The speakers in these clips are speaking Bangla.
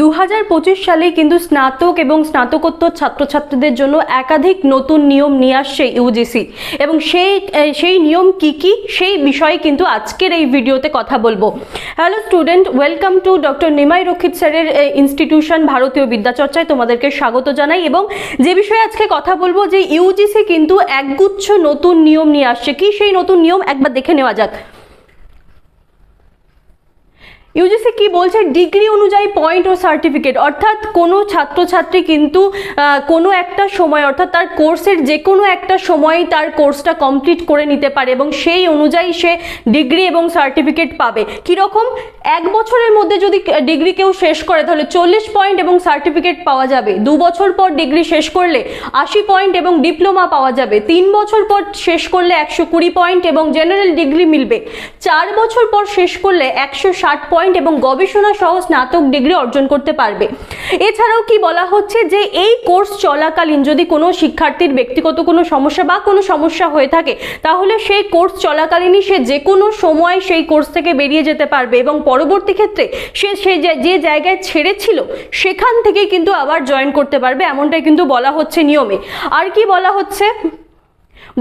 দু হাজার পঁচিশ সালে কিন্তু স্নাতক এবং স্নাতকোত্তর ছাত্রছাত্রীদের জন্য একাধিক নতুন নিয়ম নিয়ে আসছে ইউজিসি। এবং সেই সেই নিয়ম কি কি? সেই বিষয়ে কিন্তু আজকের এই ভিডিওতে কথা বলব। Hello student, welcome to doctor Nimai Rakshit স্যারের ইনস্টিটিউশন ভারতীয় বিদ্যাচর্চায় তোমাদেরকে স্বাগত জানাই। এবং যে বিষয়ে আজকে কথা বলব, যে ইউজিসি কিন্তু একগুচ্ছ নতুন নিয়ম নিয়ে আসছে। কি সেই নতুন নিয়ম? একবার দেখে নেওয়া যাক। ইউজিসি কি বলছে? ডিগ্রি অনুযায়ী পয়েন্ট ও সার্টিফিকেট অর্থাৎ কোনো ছাত্রছাত্রী কিন্তু কোনো একটা সময়, অর্থাৎ তার কোর্সের যে কোনো একটা সময় তার কোর্সটা কমপ্লিট করে নিতে পারে এবং সেই অনুযায়ী সে ডিগ্রি এবং সার্টিফিকেট পাবে। কীরকম? এক বছরের মধ্যে যদি ডিগ্রি কেউ শেষ করে, তাহলে চল্লিশ পয়েন্ট এবং সার্টিফিকেট পাওয়া যাবে। দু বছর পর ডিগ্রি শেষ করলে আশি পয়েন্ট এবং ডিপ্লোমা পাওয়া যাবে। তিন বছর পর শেষ করলে একশো কুড়ি পয়েন্ট এবং জেনারেল ডিগ্রি মিলবে। চার বছর পর শেষ করলে একশো ষাট পয়েন্ট এবং গবেষণা সহ স্নাতক ডিগ্রি অর্জন করতে পারবে। এছাড়াও কি বলা হচ্ছে যে এই কোর্স চলাকালীন যদি কোনো শিক্ষার্থীর ব্যক্তিগত কোনো সমস্যা বা কোনো সমস্যা হয়ে থাকে, তাহলে সেই কোর্স চলাকালীনই সে যে কোনো সময় সেই কোর্স থেকে বেরিয়ে যেতে পারবে এবং পরবর্তী ক্ষেত্রে সে সেই যে- জায়গায় ছেড়েছিল, সেখান থেকেই কিন্তু আবার জয়েন করতে পারবে, এমনটাই কিন্তু বলা হচ্ছে নিয়মে। আর কি বলা হচ্ছে?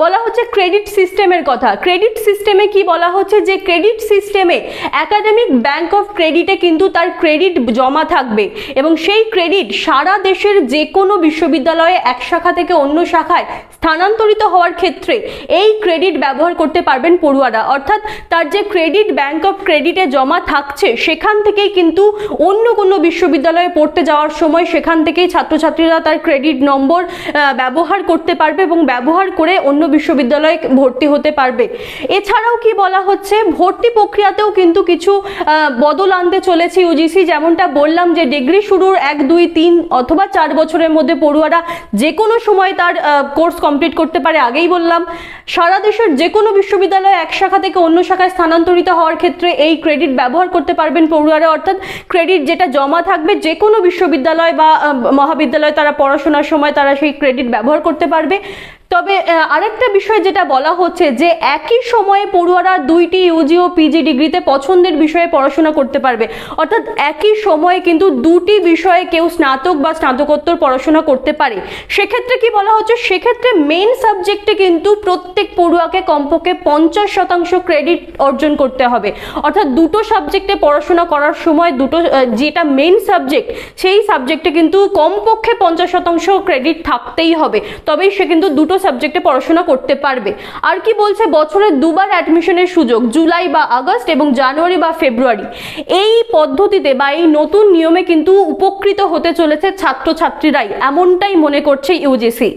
বলা হচ্ছে ক্রেডিট সিস্টেমের কথা। ক্রেডিট সিস্টেমে কি বলা হচ্ছে? যে ক্রেডিট সিস্টেমে একাডেমিক ব্যাংক অফ ক্রেডিটে কিন্তু তার ক্রেডিট জমা থাকবে এবং সেই ক্রেডিট সারা দেশের যে কোনো বিশ্ববিদ্যালয়ে এক শাখা থেকে অন্য শাখায় স্থানান্তরিত হওয়ার ক্ষেত্রে এই ক্রেডিট ব্যবহার করতে পারবেন পড়ুয়ারা। অর্থাৎ তার যে ক্রেডিট ব্যাংক অফ ক্রেডিটে জমা থাকছে, সেখান থেকেই কিন্তু অন্য কোনো বিশ্ববিদ্যালয়ে পড়তে যাওয়ার সময় সেখান থেকেই ছাত্রছাত্রীরা তার ক্রেডিট নম্বর ব্যবহার করতে পারবে এবং ব্যবহার করে অন্য বিশ্ববিদ্যালয়ে ভর্তি হতে পারবে। এছাড়াও কি বলা হচ্ছে, ভর্তি প্রক্রিয়াতেও কিন্তু কিছু বদল আনতে চলেছে ইউজিসি। যেমনটা বললাম যে ডিগ্রি শুরুর এক, দুই, তিন অথবা চার বছরের মধ্যে পড়ুয়ারা যে কোনো সময় তার কোর্স কমপ্লিট করতে পারে। আগেই বললাম, সারা দেশের যে কোনো বিশ্ববিদ্যালয়ে এক শাখা থেকে অন্য শাখায় স্থানান্তরিত হওয়ার ক্ষেত্রে এই ক্রেডিট ব্যবহার করতে পারবেন পড়ুয়ারা। অর্থাৎ ক্রেডিট যেটা জমা থাকবে যে কোনো বিশ্ববিদ্যালয় বা মহাবিদ্যালয়ে তারা পড়াশোনার সময় তারা সেই ক্রেডিট ব্যবহার করতে পারবে। তবে আরেকটা বিষয় যেটা বলা হচ্ছে যে একই সময়ে পড়ুয়ারা দুইটি ইউজি ও পিজি ডিগ্রিতে পছন্দের বিষয়ে পড়াশোনা করতে পারবে। অর্থাৎ একই সময়ে কিন্তু দুটি বিষয়ে কেউ স্নাতক বা স্নাতকোত্তর পড়াশোনা করতে পারে। সেক্ষেত্রে কি বলা হচ্ছে? সেক্ষেত্রে মেন সাবজেক্টে কিন্তু প্রত্যেক পড়ুয়াকে কমপক্ষে পঞ্চাশ শতাংশ ক্রেডিট অর্জন করতে হবে। অর্থাৎ দুটো সাবজেক্টে পড়াশোনা করার সময় দুটো যেটা মেন সাবজেক্ট সেই সাবজেক্টে কিন্তু কমপক্ষে পঞ্চাশ শতাংশ ক্রেডিট থাকতেই হবে। তবেই সে কিন্তু দুটো সাবজেক্টে পড়াশোনা করতে পারবে। আর কি বলছে? বছরে দুবার অ্যাডমিশনের সুযোগ, জুলাই বা আগস্ট এবং জানুয়ারি বা ফেব্রুয়ারি। এই পদ্ধতিতে বা এই নতুন নিয়মে কিন্তু উপকৃত হতে চলেছে ছাত্রছাত্রীরাই, এমনটাই মনে করছে ইউজিসি।